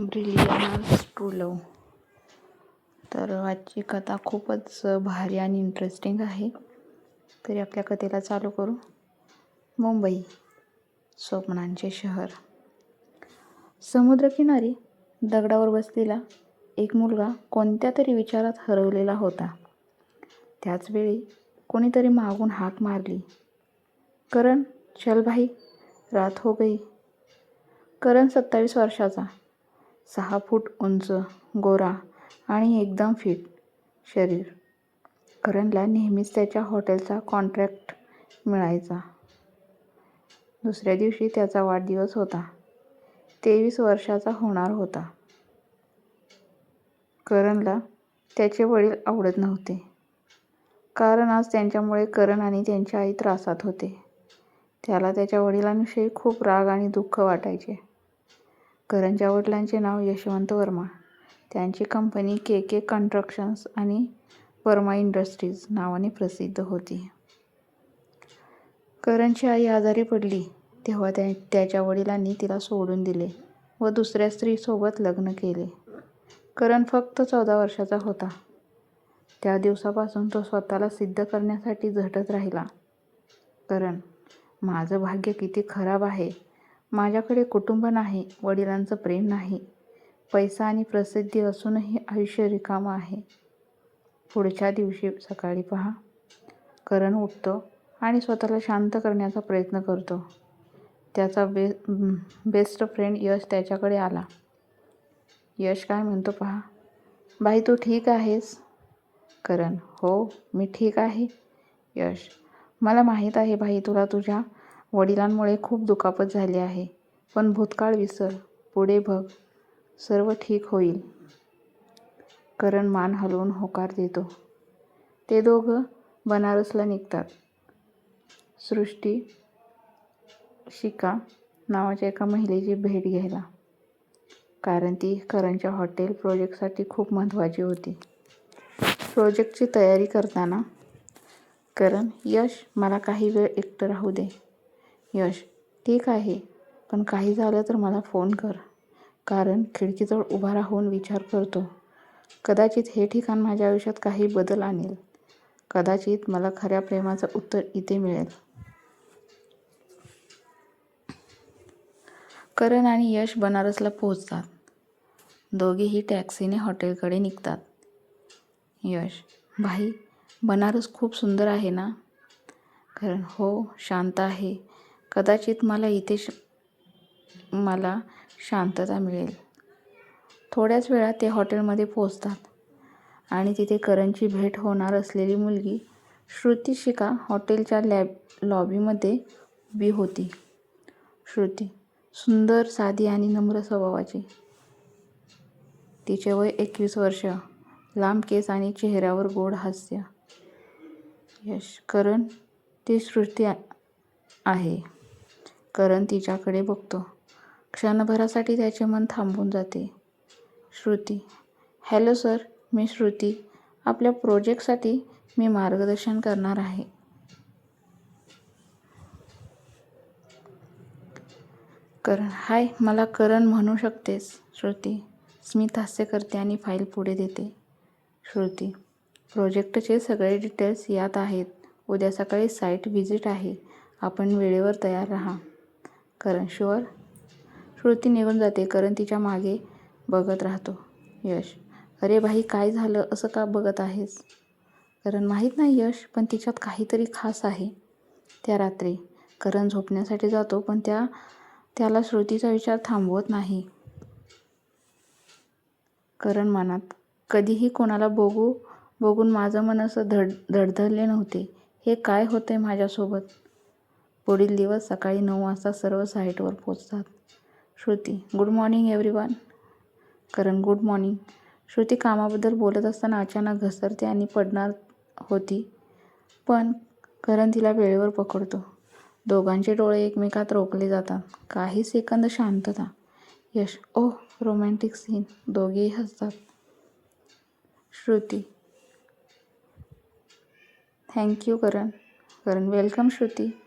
Brilliance true लव तर आजची कथा खूपच भारी आणि इंटरेस्टिंग आहे. तरी आपल्या कथेला चालू करू. मुंबई स्वप्नांचे शहर. समुद्रकिनारी दगडावर बसलेला एक मुलगा कोणत्या तरी विचारात हरवलेला होता. त्याचवेळी कोणीतरी मागून हाक मारली. करण चल भाई रात हो गई. करण सत्तावीस वर्षाचा. सहा फूट उंच गोरा आणि एकदम फिट शरीर. करणला नेहमीच त्याच्या हॉटेलचा कॉन्ट्रॅक्ट मिळायचा. दुसऱ्या दिवशी त्याचा वाढदिवस होता. तेवीस वर्षाचा होणार होता. करणला त्याचे वडील आवडत नव्हते. कारण आज त्यांच्यामुळे करण आणि त्यांची आई त्रासात होते. त्याला त्याच्या वडिलांविषयी खूप राग आणि दुःख वाटायचे. करणच्या वडिलांचे नाव यशवंत वर्मा. त्यांची कंपनी के के कन्स्ट्रक्शन्स आणि वर्मा इंडस्ट्रीज नावाने प्रसिद्ध होती. करणची आई आजारी पडली तेव्हा त्या त्याच्या वडिलांनी तिला सोडून दिले व दुसऱ्या स्त्रीसोबत लग्न केले. करण फक्त चौदा वर्षाचा होता. त्या दिवसापासून तो स्वतःला सिद्ध करण्यासाठी झटत राहिला. करण माझं भाग्य किती खराब आहे. माझ्याकडे कुटुंब नाही वडिलांचं प्रेम नाही. पैसा आणि प्रसिद्धी असूनही आयुष्य रिकामं आहे. पुढच्या दिवशी सकाळी पहा. करण उठतो आणि स्वतःला शांत करण्याचा प्रयत्न करतो. त्याचा बे बेस्ट फ्रेंड यश त्याच्याकडे आला. यश काय म्हणतो पहा. बाई तू ठीक आहेस? करण. हो मी ठीक आहे यश. मला माहीत आहे भाई तुला तुझ्या वडिलांमुळे खूप दुखापत झाली आहे. पण भूतकाळ विसर पुढे बघ सर्व ठीक होईल. करण मान हलवून होकार देतो. ते दोघं बनारसला निघतात. सृष्टी शिका नावाच्या एका महिलेची भेट घ्यायला. कारण ती करणच्या हॉटेल प्रोजेक्टसाठी खूप महत्त्वाची होती. प्रोजेक्टची तयारी करताना करण यश मला काही वेळ एकटं राहू दे. यश ठीक आहे. पण काही झालं तर मला फोन कर. कारण खिडकीजवळ उभा राहून विचार करतो. कदाचित हे ठिकाण माझ्या आयुष्यात काही बदल आणेल. कदाचित मला खऱ्या प्रेमाचं उत्तर इथे मिळेल. करण आणि यश बनारसला पोहोचतात. दोघेही टॅक्सीने हॉटेलकडे निघतात. यश भाई बनारस खूप सुंदर आहे ना? कारण हो शांत आहे. कदाचित मला इथे श मला शांतता मिळेल. थोड्याच वेळात ते हॉटेलमध्ये पोचतात आणि तिथे करणची भेट होणार असलेली मुलगी श्रुती शिका हॉटेलच्या लॅब लॉबीमध्ये उभी होती. श्रुती सुंदर साधी आणि नम्र स्वभावाची. तिचे वय एकवीस वर्ष. लांब केस आणि चेहऱ्यावर गोड हास्य. यश करण ती श्रुती आहे. करण तिच्याकडे बघतो. क्षणभरासाठी त्याचे मन थांबून जाते. श्रुती हॅलो सर मी श्रुती. आपल्या प्रोजेक्टसाठी मी मार्गदर्शन करणार आहे. करण हाय मला करण म्हणू शकतेस. श्रुती स्मित हास्य करते आणि फाईल पुढे देते. श्रुती प्रोजेक्टचे सगळे डिटेल्स यात आहेत. उद्या सकाळी साईट व्हिजिट आहे. आपण वेळेवर तयार राहा. करण शुअर श्रुती निघून जाते करण तिच्यामागे बघत राहतो. यश अरे भाई काय झालं? असं का बघत आहेस? करण माहीत नाही यश पण तिच्यात काहीतरी खास आहे. त्या रात्री करण झोपण्यासाठी जातो पण त्या त्याला श्रुतीचा विचार थांबवत नाही. करण मनात कधीही कोणाला बघू बघून माझं मन असं धड धडधडले नव्हते. हे काय होते माझ्यासोबत? पुढील दिवस सकाळी नऊ वाजता सर्व साईटवर पोचतात Shruti good morning everyone. Karan good morning. Shruti कामाबद्दल बोलत असताना अचानक घसरते आणि पडणार होती पण करण तिला वेळेवर पकडतो. दोघांचे डोळे एकमेकात रोखले जातात. काही सेकंद शांतता. Yash oh romantic scene. दोघेही हसतात. Shruti thank you Karan. Karan welcome Shruti.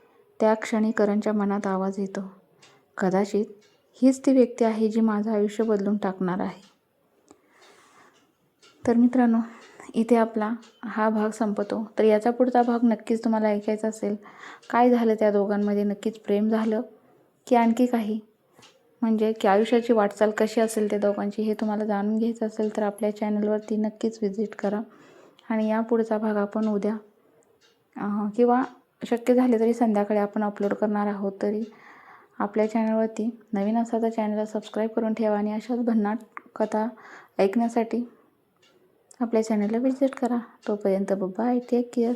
त्या क्षणी करणच्या मनात आवाज येतो. कदाचित हीच ती व्यक्ती आहे जी माझं आयुष्य बदलून टाकणार आहे. तर मित्रांनो इथे आपला हा भाग संपतो. तर याचा पुढचा भाग नक्कीच तुम्हाला ऐकायचा असेल. काय झालं त्या दोघांमध्ये? नक्कीच प्रेम झालं की आणखी काही? म्हणजे की आयुष्याची वाटचाल कशी असेल त्या दोघांची हे तुम्हाला जाणून घ्यायचं असेल तर आपल्या चॅनलवरती नक्कीच व्हिजिट करा. आणि या पुढचा भाग आपण उद्या किंवा शक्य झाले तरी संध्याकाळी आपण अपलोड करणार आहोत तरी. आपल्या चॅनलवरती नवीन असा तर चॅनलला सबस्क्राईब करून ठेवा आणि अशाच भन्नाट कथा ऐकण्यासाठी आपल्या चॅनलला व्हिजिट करा. तोपर्यंत बाय टेक केअर